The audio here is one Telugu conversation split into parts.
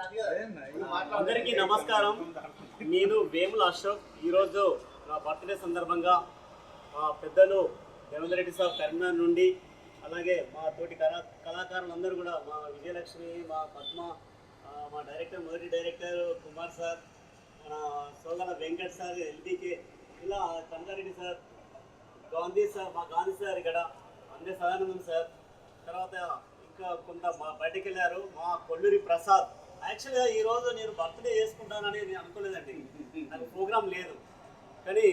అందరికీ నమస్కారం. నేను వేముల అశోక్. ఈరోజు నా బర్త్డే సందర్భంగా మా పెద్దలు రేవంత్ రెడ్డి సార్ కరీంనగర్ నుండి అలాగే మా తోటి కళా కళాకారులందరూ కూడా మా విజయలక్ష్మి మా పద్మ మా డైరెక్టర్ మొదటి డైరెక్టర్ కుమార్ సార్ మన సోదర వెంకట్ సార్ ఎల్బీకే ఇలా కంగారెడ్డి సార్ గాంధీ సార్ మా గాంధీ సార్ ఇక్కడ అందే సదానందం సార్. తర్వాత ఇంకా కొంత మా బయటకు వెళ్ళారు మా కొల్లూరి ప్రసాద్. యాక్చువల్గా ఈ రోజు నేను బర్త్డే చేసుకుంటానని నేను అనుకోలేదండి. నాకు ప్రోగ్రామ్ లేదు. కానీ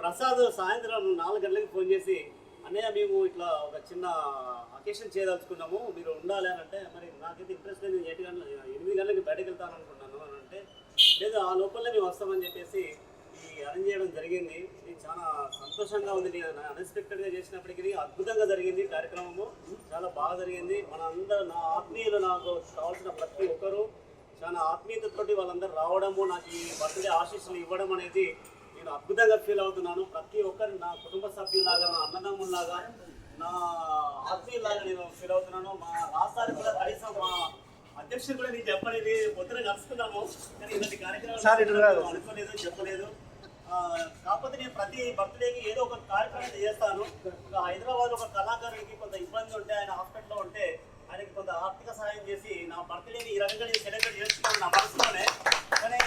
ప్రసాద్ సాయంత్రం నాలుగు గంటలకి ఫోన్ చేసి అన్నయ్య మేము ఇట్లా ఒక చిన్న అకేషన్ చేయదలుచుకున్నాము. మీరు ఉండాలి అని అంటే మరి నాకైతే ఇంట్రెస్ట్ లేదు. ఎయిట్ గంటల ఎనిమిది గంటలకి బయటకు వెళ్తాను అనుకున్నాను అని అంటే లేదు ఆ లోపలనే మేము వస్తామని చెప్పేసి ఈ అరేంజ్ చేయడం జరిగింది. ఇది చాలా సంతోషంగా ఉంది. నేను అన్ఎక్స్పెక్టెడ్గా చేసినప్పటికీ అద్భుతంగా జరిగింది కార్యక్రమము. చాలా బాగా జరిగింది. మన అందరూ నా ఆత్మీయులు నాకు కావాల్సిన ప్రతి ఒక్కరూ చాలా ఆత్మీయతతోటి వాళ్ళందరూ రావడము నాకు ఈ బర్త్డే ఆశీస్సులు ఇవ్వడం అనేది నేను అద్భుతంగా ఫీల్ అవుతున్నాను. ప్రతి ఒక్కరు నా కుటుంబ సభ్యులాగా నా అన్నదమ్ముల్లాగా నా ఆత్మీయులాగా నేను ఫీల్ అవుతున్నాను. మా రాష్ట్రానికి కూడా కనీసం మా అధ్యక్షుడు కూడా నేను చెప్పలేదు. పొద్దున కలుసుకున్నాము కానీ ఇలాంటి కార్యక్రమం అనుకోలేదు చెప్పలేదు. కాకపోతే నేను ప్రతి బర్త్డేకి ఏదో ఒక కార్యక్రమం చేస్తాను. ఇంకా హైదరాబాద్ ఒక కళాకారుడికి కొంత ఇబ్బంది ఉంటే ఆయన హాస్పిటల్లో ఉంటే ఆయనకి కొంత ఆర్థిక సహాయం చేసి నా బర్త్డేని ఈ రకంగా నేను సెలబ్రేట్ చేస్తున్నాను నా మనసులోనే. కానీ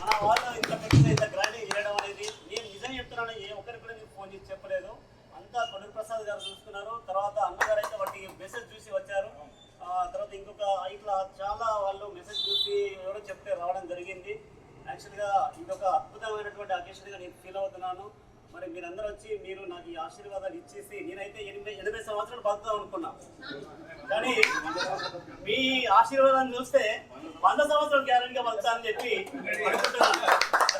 మన వాళ్ళు ఇంత పెద్ద ఇంత గ్రాండ్ చేయడం అనేది నేను నిజం చెప్తున్నాను ఏ ఒక్కరికి కూడా నేను ఫోన్ చేసి చెప్పలేదు. అంతా కొడుకు ప్రసాద్ గారు చూసుకున్నారు. తర్వాత అన్నగారు అయితే వాటికి మెసేజ్ చూసి వచ్చారు. తర్వాత ఇంకొక ఇట్లా చాలా వాళ్ళు మెసేజ్ చూసి ఎవరో చెప్తే రావడం జరిగింది. యాక్చువల్గా ఇదొక ఒక అధ్యక్షుడిగా నేను ఫీల్ అవుతున్నాను. మరి మీరందరూ వచ్చి మీరు నాకు ఈ ఆశీర్వాదాలు ఇచ్చేసి నేనైతే ఎనభై ఎనభై సంవత్సరాలు బతుకుదాం అనుకున్నా. కానీ మీ ఆశీర్వాదాన్ని చూస్తే వంద సంవత్సరాలు గ్యారంటీగా బతుకుతానని చెప్పి అనుకుంటున్నాను.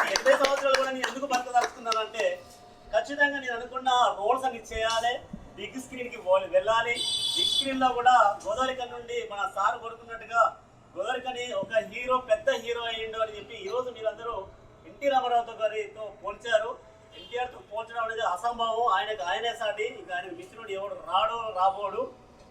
అది ఎనభై సంవత్సరాలు కూడా నేను ఎందుకు బతకదలుచుకున్నానంటే ఖచ్చితంగా నేను అనుకున్న రోల్స్ అన్ని చేయాలి. బిగ్ స్క్రీన్కి వెళ్ళాలి. బిగ్ స్క్రీన్లో కూడా గోదావరిక నుండి మన సార్ కొడుకున్నట్టుగా గోదావరికని ఒక హీరో పెద్ద హీరో అయ్యిండు అని చెప్పి ఈరోజు రోజు ఎన్టీ రామారావుతో గారితో పోల్చారు. ఎన్టీఆర్తో పోల్చడం అనేది అసంభవం ఆయనకు ఆయనే సాటి. ఇంకా ఆయన మిత్రుడు ఎవడు? రాడు రాబోడు.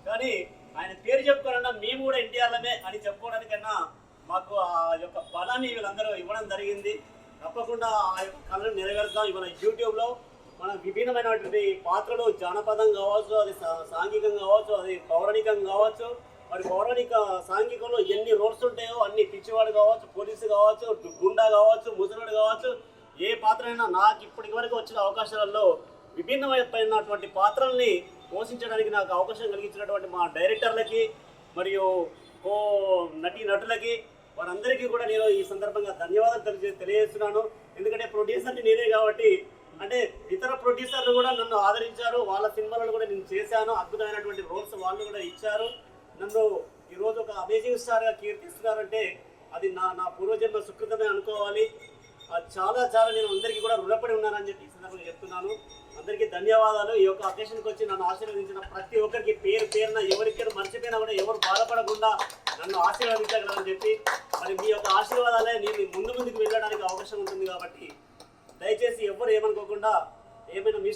కానీ ఆయన పేరు చెప్పుకోవాలన్నా మేము కూడా ఎన్టీఆర్లమే అని చెప్పుకోవడానికన్నా మాకు ఆ యొక్క బలాన్ని వీళ్ళందరూ ఇవ్వడం జరిగింది. తప్పకుండా ఆ యొక్క కళను నెరవేరుస్తాం ఇవాళ యూట్యూబ్లో మన విభిన్నమైనటువంటి పాత్రలు జానపదం కావచ్చు అది సా- సాంఘికం కావచ్చు అది పౌరాణికం కావచ్చు మరి పౌరాణిక సాంఘికంలో ఎన్ని రోల్స్ ఉంటాయో అన్ని పిచ్చివాడు కావచ్చు పోలీసు కావచ్చు గుండా కావచ్చు ముసలుడు కావచ్చు ఏ పాత్ర అయినా నాకు ఇప్పటి వరకు వచ్చిన అవకాశాలలో విభిన్నమైనటువంటి పాత్రల్ని పోషించడానికి నాకు అవకాశం కలిగించినటువంటి మా డైరెక్టర్లకి మరియు కో నటీ నటులకి వారందరికీ కూడా నేను ఈ సందర్భంగా ధన్యవాదాలు తెలియ తెలియజేస్తున్నాను. ఎందుకంటే ప్రొడ్యూసర్ని నేనే కాబట్టి అంటే ఇతర ప్రొడ్యూసర్లు కూడా నన్ను ఆదరించారు. వాళ్ళ సినిమాలను కూడా నేను చేశాను. అద్భుతమైనటువంటి రోల్స్ వాళ్ళు కూడా ఇచ్చారు. నన్ను ఈరోజు ఒక అమేజింగ్ స్టార్గా కీర్తిస్తున్నారంటే అది నా నా పూర్వజన్మ సుకృతమే అనుకోవాలి. అది చాలా చాలా నేను అందరికీ కూడా రుణపడి ఉన్నానని చెప్పి ఈ సందర్భంగా చెప్తున్నాను. అందరికీ ధన్యవాదాలు. ఈ యొక్క అకేషన్కి వచ్చి నన్ను ఆశీర్వదించిన ప్రతి ఒక్కరికి పేరు పేరున ఎవరికైనా మర్చిపోయినా కూడా ఎవరు బాధపడకుండా నన్ను ఆశీర్వదించగలరని చెప్పి మరి మీ యొక్క ఆశీర్వాదాలే నేను ముందు ముందుకు వెళ్ళడానికి అవకాశం ఉంటుంది కాబట్టి దయచేసి ఎవరు ఏమనుకోకుండా ఏమైనా మీ